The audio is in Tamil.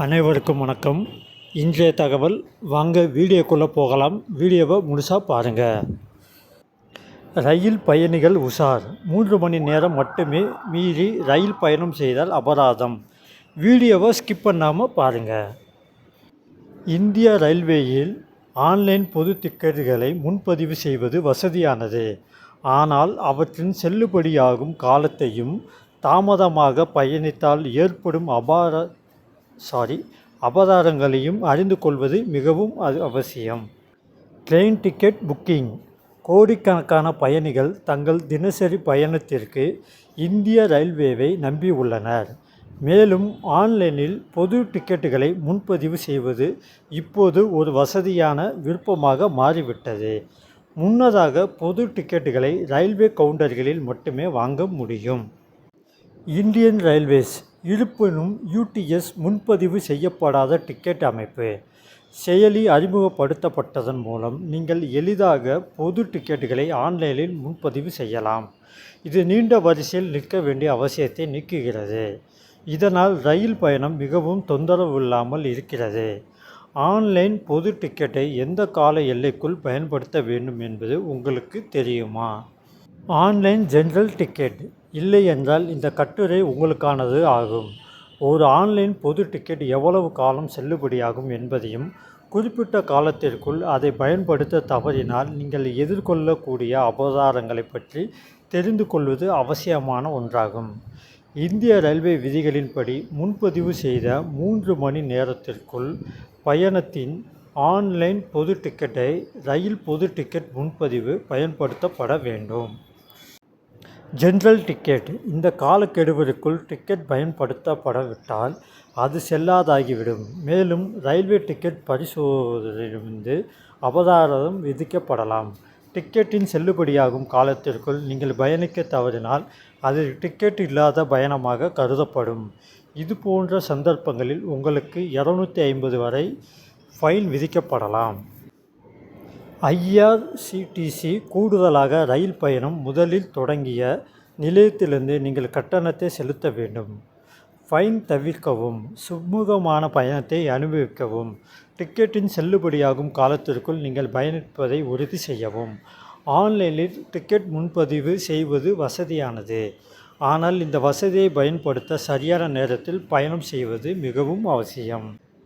அனைவருக்கும் வணக்கம். இன்றைய தகவல் வாங்க வீடியோக்குள்ளே போகலாம். வீடியோவை முழுசாக பாருங்கள் ரயில் பயணிகள் உஷார். மூன்று மணி நேரம் மட்டுமே மீறி ரயில் பயணம் செய்தால் அபராதம். வீடியோவை ஸ்கிப் பண்ணாமல் பாருங்கள் இந்திய ரயில்வேயில் ஆன்லைன் பொது டிக்கெட்டுகளை முன்பதிவு செய்வது வசதியானது. ஆனால் அவற்றின் செல்லுபடியாகும் காலத்தையும் தாமதமாக பயணித்தால் ஏற்படும் அபார சாரி அபராதங்களையும் அறிந்து கொள்வது மிகவும் அது அவசியம். ட்ரெயின் டிக்கெட் புக்கிங் கோடிக்கணக்கான பயணிகள் தங்கள் தினசரி பயணத்திற்கு இந்திய ரயில்வேவை நம்பியுள்ளனர் மேலும் ஆன்லைனில் பொது டிக்கெட்டுகளை முன்பதிவு செய்வது இப்போது ஒரு வசதியான விருப்பமாக மாறிவிட்டது. முன்னதாக பொது டிக்கெட்டுகளை ரயில்வே கவுண்டர்களில் மட்டுமே வாங்க முடியும். Indian railways. இருப்பினும் யூடிஎஸ் முன்பதிவு செய்யப்படாத டிக்கெட் அமைப்பு. செயலி அறிமுகப்படுத்தப்பட்டதன் மூலம் நீங்கள் எளிதாக பொது டிக்கெட்டுகளை ஆன்லைனில் முன்பதிவு செய்யலாம். இது நீண்ட வரிசையில் நிற்க வேண்டிய அவசியத்தை நீக்குகிறது. இதனால் ரயில் பயணம் மிகவும் தொந்தரவு இல்லாமல் இருக்கிறது. ஆன்லைன் பொது டிக்கெட்டை எந்த கால எல்லைக்குள் பயன்படுத்த வேண்டும் என்பது உங்களுக்கு தெரியுமா? ஆன்லைன் ஜென்ரல் டிக்கெட் இல்லை என்றால் இந்த கட்டுரை உங்களுக்கானது ஆகும். ஒரு ஆன்லைன் பொது டிக்கெட் எவ்வளவு காலம் செல்லுபடியாகும் என்பதையும் குறிப்பிட்ட காலத்திற்குள் அதை பயன்படுத்த தவறினால் நீங்கள் எதிர்கொள்ளக்கூடிய அபராதங்களை பற்றி தெரிந்து கொள்வது அவசியமான ஒன்றாகும். இந்திய ரயில்வே விதிகளின்படி முன்பதிவு செய்த மூன்று மணி நேரத்திற்குள் பயணத்தின் ஆன்லைன் பொது டிக்கெட்டை ரயில் பொது டிக்கெட் முன்பதிவு பயன்படுத்தப்பட வேண்டும். General ticket. இந்த காலக்கெடுவிற்குள் டிக்கெட் பயன்படுத்தப்படவிட்டால் அது செல்லாதாகிவிடும். மேலும் ரயில்வே டிக்கெட் பரிசோதனையிலிருந்து அபராதம் விதிக்கப்படலாம். டிக்கெட்டின் செல்லுபடியாகும் காலத்திற்குள் நீங்கள் பயணிக்க தவறினால் அது டிக்கெட் இல்லாத பயணமாக கருதப்படும். இது போன்ற சந்தர்ப்பங்களில் உங்களுக்கு இரநூத்தி ஐம்பது வரை ஃபைன் விதிக்கப்படலாம். ஐஆர்சிடிசி கூடுதலாக ரயில் பயணம் முதலில் தொடங்கிய நிலையத்திலிருந்து நீங்கள் கட்டணத்தை செலுத்த வேண்டும். ஃபைன் தவிர்க்கவும் சுமூகமான பயணத்தை அனுபவிக்கவும் டிக்கெட்டின் செல்லுபடியாகும் காலத்திற்குள் நீங்கள் பயணிப்பதை உறுதி செய்யவும். ஆன்லைனில் டிக்கெட் முன்பதிவு செய்வது வசதியானது. ஆனால் இந்த வசதியை பயன்படுத்த சரியான நேரத்தில் பயணம் செய்வது மிகவும் அவசியம்.